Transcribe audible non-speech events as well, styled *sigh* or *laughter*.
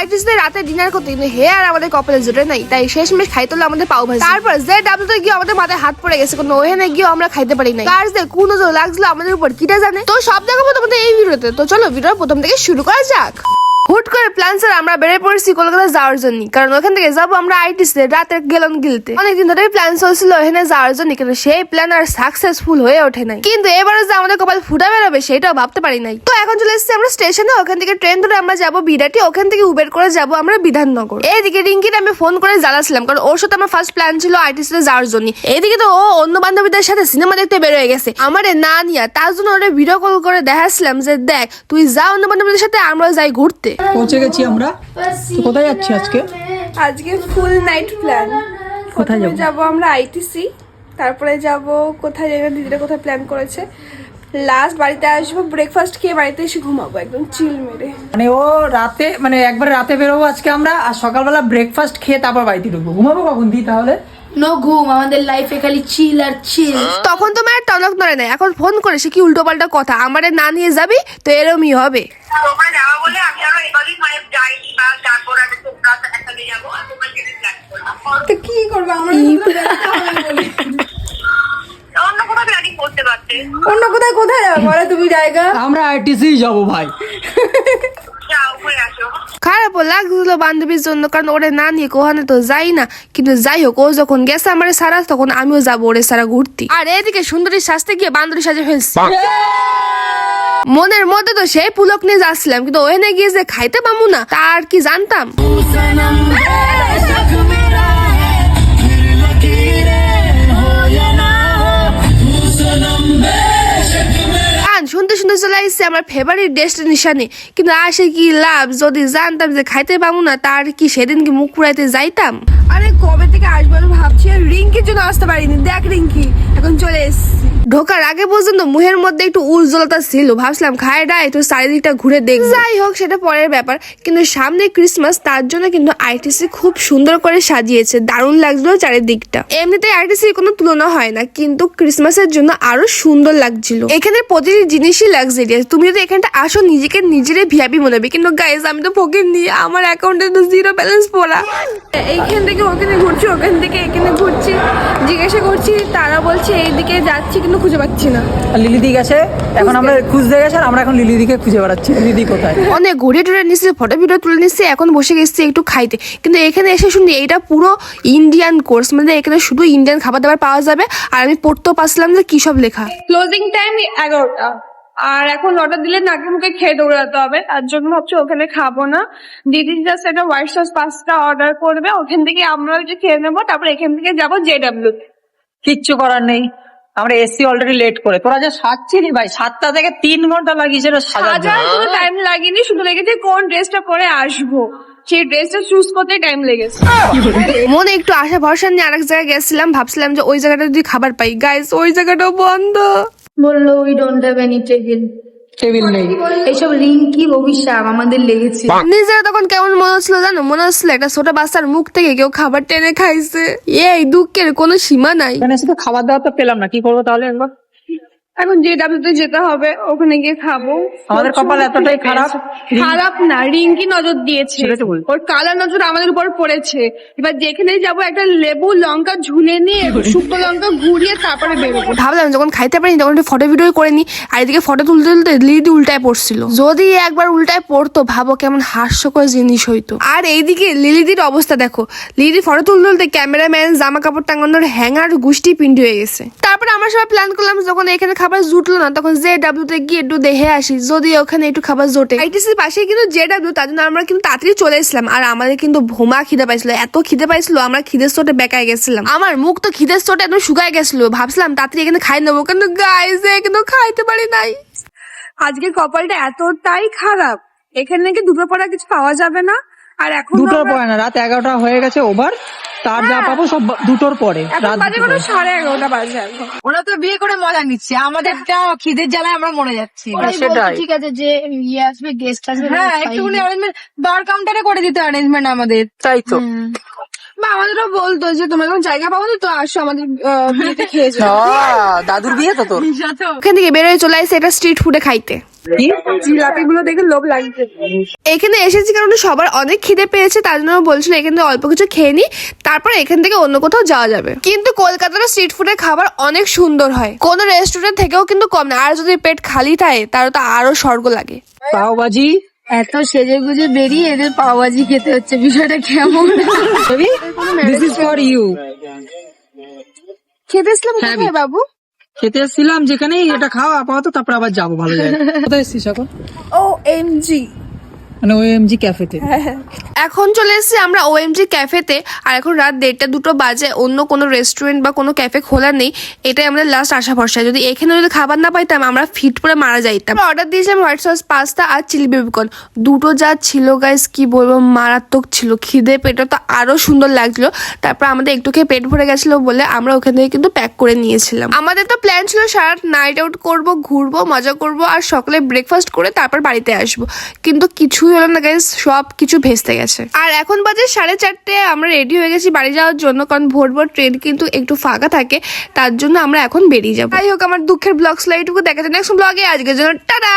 আইটিসদের রাতে ডিনার করতে কিন্তু হে আর আমাদের কপালে জুটে নাই। তাই শেষমেশ খাইতে হলো আমাদের পাও ভাজি। তারপর যে ডাবলুতে গিয়ে আমাদের মাথায় হাত পড়ে গেছে, কোনো ওখানে গিয়ে আমরা খাইতে পারি নাই। কার যে কোন লাগছিল আমাদের উপর, কিটা জানে? তো সব দেখাবো তোমাদের এই ভিডিওতে। তো চলো ভিডিও প্রথম থেকে শুরু করা যাক। হুট করে প্ল্যান স্যার আমরা বেরিয়ে পড়েছি কলকাতা যাওয়ার জন্য কারণ ওখান থেকে যাব আমরা আইটিস রাতে গেলাম গিলতে। অনেকদিন ধরে প্ল্যান চলছিল ওখানে যাওয়ার জন্য কিন্তু সেই প্ল্যান আর সাকসেসফুল হয়ে ওঠে নাই। কিন্তু এবারে যে আমাদের কপাল ফুটা বেরোবে, সেটাও ভাবতে পারি নাই। তো এখন চলে এসেছি আমরা স্টেশনে, ওখান থেকে ট্রেন ধরে আমরা যাব বিরাটি, ওখান থেকে উবের করে যাব আমরা বিধাননগর। এইদিকে রিঙ্কির আমি ফোন করে জ্বালাছিলাম, কারণ ওর সাথে আমার ফার্স্ট প্ল্যান ছিল আইটিস যাওয়ার জন্য এইদিকে তো ও অন্য বান্ধবীদের সাথে সিনেমা দেখতে বেরোয় গেছে। আমারে না নিয়া তার জন্য ওরা ভিডিও কল করে দেখাচ্ছিলাম যে, দেখ, তুই যা অন্য বান্ধবীদের সাথে আমরা যাই ঘুরতে। পৌঁছে গেছি আমরা। তো কোথায় যাচ্ছি আজকে? আজকে ফুল নাইট প্ল্যান কোথায় যাব? যাব আমরা আইটিসি তারপরে যাব কোথায় যাবে দিদিরা কোথায় প্ল্যান করেছে। লাস্ট বাড়িতে আসব ব্রেকফাস্ট খেয়ে বাড়িতে এসে ঘুমাবো একদম চিল মেরে মানে ও রাতে মানে একবার রাতে বেরোবো আজকে আমরা আর সকালবেলা ব্রেকফাস্ট খেয়ে তারপর বাড়িতে ঢুকবো। ঘুমাবো কখন দি তাহলে? নো ঘুম আমাদের লাইফে খালি চিল আর চিল তখন তো মায়ের টনক নড়ে না এখন ফোন করে সে কি উল্টো পাল্টা কথা? আমারে না নিয়ে যাবি তো এরমই হবে। তোমরা যাওয়া বলে আমি আরও তো কি করব? আমরা অন্য কোথায় কোথায় যাব? বলো তুমি জায়গা। আমরা আইটিসি যাব ভাই। খারাপও লাগছিল বান্ধবীর জন্য কারণ ওরে না নিয়ে কোহানে তো যাই না। কিন্তু যাই হোক ও যখন গেছে আমার সারা তখন আমিও যাব ওরে সারা ঘুরতে। আর এদিকে সুন্দরী সাজতে গিয়ে বান্ধবী সাজে ফেলছি। মনের মধ্যে তো সেই পুলক নিয়ে যাচ্ছিলাম, কিন্তু ওখানে গিয়ে যে খাইতে পাবো না তার কি জানতাম? শুনতে শুনতে চলে আসছে আমার ফেভারিট ডেস্টিনেশনে কিন্তু আসে কি লাভ, যদি জানতাম যে খাইতে পাবো না তার কি সেদিন কি মুখ পুরাইতে যাইতাম? আরে কবে থেকে আসব আমি ভাবছি, আর রিঙ্কির জন্য আসতে পারিনি। দেখ রিঙ্কি, এখন চলে এসেছি। ঢোকার আগে পর্যন্ত মুহের মধ্যে একটু উজ্জ্বলতা ছিল। ভাবছিলাম, খায় ডায় একটু চারিদিকটা ঘুরে দেখ যাই হোক, সেটা পরের ব্যাপার। কিন্তু সামনে ক্রিসমাস তার জন্য কিন্তু আইটিসি খুব সুন্দর করে সাজিয়েছে। দারুণ লাগছিল চারিদিকটা। এমনিতে আইটিসির কোনো তুলনা হয় না, কিন্তু ক্রিসমাসের জন্য আরও সুন্দর লাগছিল। এখানে প্রতিটি জিনিসই লাক্সারিয়াস তুমি যদি এখানটা আসো, নিজেকে নিজেরই ভিআপি মনে হবে। কিন্তু গাইজ আমি তো ফকির নিয়ে আমার অ্যাকাউন্টে তো জিরো ব্যালেন্স পড়া। এইখান থেকে ওখানে ঘুরছি, ওখান থেকে এখানে ঘুরছি, জিজ্ঞাসা করছি, তারা বলছে এইদিকে যাচ্ছি, কিন্তু খুঁজে পাচ্ছি না। আর লিলিদি গেছে এখন আমরা খুঁজতে গেছে আর আমরা এখন লিলিদিকে খুঁজে বেড়াচ্ছি। লিলিদি কোথায়? অনেক ঘুরে টুরে নিচ্ছি ফটো ভিডিও তুলে নিচ্ছি এখন বসে গেছি একটু খাইতে। কিন্তু এখানে এসে শুনি এটা পুরো ইন্ডিয়ান কোর্স মানে এখানে শুধু ইন্ডিয়ান খাবার দাবার পাওয়া যাবে। আর আমি পড়তেও পারছিলাম যে কি সব লেখা। ক্লোজিং টাইম এগারোটা। আর এখন অর্ডার দিলে নাকে মুখে খেয়ে দৌড়াতে হবে। তার জন্য ভাবছি ওখানে খাব না। দিদি জাস্ট একটা হোয়াইট সস পাস্তা অর্ডার করবে। ওখান থেকে আমরা যে খেয়ে নেব তারপর এখান থেকে যাব জে ডাব্লিউ কিচ্ছু করার নেই। আমরা এসি অলরেডি লেট করে। তোরা যা যে সাজছিলি ভাই সাতটা থেকে তিন ঘণ্টা লাগিয়েছিল সাজার কোনো টাইম লাগেনি শুধু লেগেছে কোন ড্রেসটা পরে আসব। সেই ড্রেসটা চুজ করতে টাইম লেগেছে। মনে একটু আশা ভরসা নিয়ে আরেক জায়গায় গেছিলাম ভাবছিলাম যে ওই জায়গাটা যদি খাবার পাই। গাইস ওই জায়গাটাও বন্ধ। বলল we don't have any table table নেই। এইসব রিঙ্কি অভিশাপ আমাদের লেগেছে। নিজেরা তখন কেমন মনে হচ্ছিল জানো? মনে হচ্ছিল একটা ছোট বাচ্চার মুখ থেকে কেউ খাবার টেনে খাইছে। এই দুঃখের কোনো সীমা নাই। এখানে শুধু খাবার দাবার তো পেলাম না কি করব তাহলে একবার? এখন জে ডাব্লিউতে যেতে হবে ওখানে গিয়ে খাব। আমাদের কপাল এতটাই খারাপ। খারাপ না রিঙ্কি নজর দিয়েছে। ওর কালা নজর আমাদের উপর পড়েছে। এবার যেখানে যাব একটা লেবু লঙ্কা ঝুলে নিয়ে শুকনো লঙ্কা ঘুরিয়ে তারপরে বেরোবো। ভাবলাম যখন খাইতে পারিনি তখন একটু ফটো ভিডিও করে নি। আর এদিকে ফটো তুলতে তুলতে লিদি উল্টায় পড়ছিল। যদি একবার উল্টায় পড়তো ভাবো কেমন হাস্যকর জিনিস হইতো। আর এইদিকে লিলিদির অবস্থা দেখো। লিলি ফটো তুলতে তুলতে ক্যামেরাম্যান জামা কাপড় টাঙানোর হ্যাঙ্গার গুষ্টি পিন্ডি হয়ে গেছে। তারপরে আমরা সবাই প্ল্যান করলাম যখন এখানে খাবার জুটলো না তখন জে ডাব্লিউ তে গিয়ে একটু দেখে আসি যদি ওখানে একটু খাবার জোটে। আইটিসির পাশে কিন্তু জে ডাব্লিউ তার জন্য আমরা কিন্তু তাড়াতাড়ি চলে এসলাম আর আমাদের কিন্তু ভোমা খিদে পাইছিল এত খিদে পাইছিল আমরা খিদের চোটে বেকায় গেছিলাম। আমার মুখ তো খিদের চোটে একদম শুকায় গেছিল ভাবছিলাম তাড়াতাড়ি এখানে খাই নেব কিন্তু গাইজ কিন্তু খাইতে পারি নাই। আজকে কপালটা এতটাই খারাপ এখানে নাকি দুটো পড়া কিছু পাওয়া যাবে না? আর এখন আমরা- পরে না রাত এগারোটা হয়ে গেছে ওভার তার যা হ্যাঁ। পাবো সব দুটোর পরে এখন রাত দুটোর পরে। সাড়ে এগারোটা বাজে এখন ওরা তো বিয়ে করে মজা নিচ্ছে আমাদেরটা খিদের জ্বালায় আমরা মরে যাচ্ছি ওরাই বলছে, সেটাই। ঠিক আছে যে ইয়ে আসবে গেস্ট আসবে হ্যাঁ একটুখানি। অ্যারেঞ্জমেন্ট বার কাউন্টারে করে দিতে অ্যারেঞ্জমেন্ট আমাদের তাই তো বা আমাদেরও বলতো যে তোমরা যখন জায়গা পাবো তো আসো আমাদের বিয়েতে খেয়ে যাও। *laughs* দাদুর বিয়ে তো তোর। ওখান থেকে বেরোয় চলে আসছে এটা স্ট্রিট ফুডে খাইতে। কি? জিলাপি গুলো দেখে লোভ লাগছে। এখানে এসেছি কারণ সবার অনেক খিদে পেয়েছে তার জন্য বলছিল এখান থেকে অল্প কিছু খেয়ে নি তারপর এখান থেকে অন্য কোথাও যাওয়া যাবে। কিন্তু কলকাতার স্ট্রিট ফুডের খাবার অনেক সুন্দর হয়। কোনো রেস্টুরেন্ট থেকেও কিন্তু কম না আর যদি পেট খালি থাকে তাহলে তো আরও স্বর্গ লাগে। পাওভাজি এত সেজে গুজে বেরিয়ে এদের পাওয়াজি খেতে হচ্ছে। বিষয়টা কেমন? দিস ইজ ফর ইউ খেতে এসলাম কোথায় বাবু? খেতে এসেছিলাম যেখানে এটা খাওয়া আপাতত তারপর আবার যাব ভালো জায়গায়। কোথায় এসেছিস এখন? ও এম জি মানে ওএমজি ক্যাফেতে *laughs* এখন চলে এসেছি আমরা ওএমজি ক্যাফেতে আর এখন রাত দেড়টা দুটো বাজে, অন্য কোনো রেস্টুরেন্ট বা কোনো ক্যাফে খোলা নেই, এটাই আমাদের লাস্ট আশা ভরসা। যদি এখানে যদি খাবার না পাইতাম, আমরা ফিট করে মারা যাইতাম। অর্ডার দিয়েছিলাম হোয়াইট সস পাস্তা আর চিলি বেবিকন দুটো যা ছিল গাইস কি বলব, মারাত্মক ছিল। খিদে পেটে তো আরও সুন্দর লাগছিল। তারপর আমাদের একটু খেয়ে পেট ভরে গেছিল বলে আমরা ওখান থেকে কিন্তু প্যাক করে নিয়েছিলাম। আমাদের তো প্ল্যান ছিল সারা নাইট আউট করব, ঘুরবো, মজা করব, আর সকালে ব্রেকফাস্ট করে তারপর বাড়িতে আসব। কিন্তু কিছুই হলো না গাইজ সব কিছু ভেস্তে গেছে। আর এখন বাজে সাড়ে চারটে, আমরা রেডি হয়ে গেছি বাড়ি যাওয়ার জন্য, কারণ ভোর ভোর ট্রেন কিন্তু একটু ফাঁকা থাকে, তার জন্য আমরা এখন বেরিয়ে যাব। যাই হোক, আমার দুঃখের ব্লগ স্লাইটুকু যায় নেক্সট ব্লগে আজকের জন্য টাটা!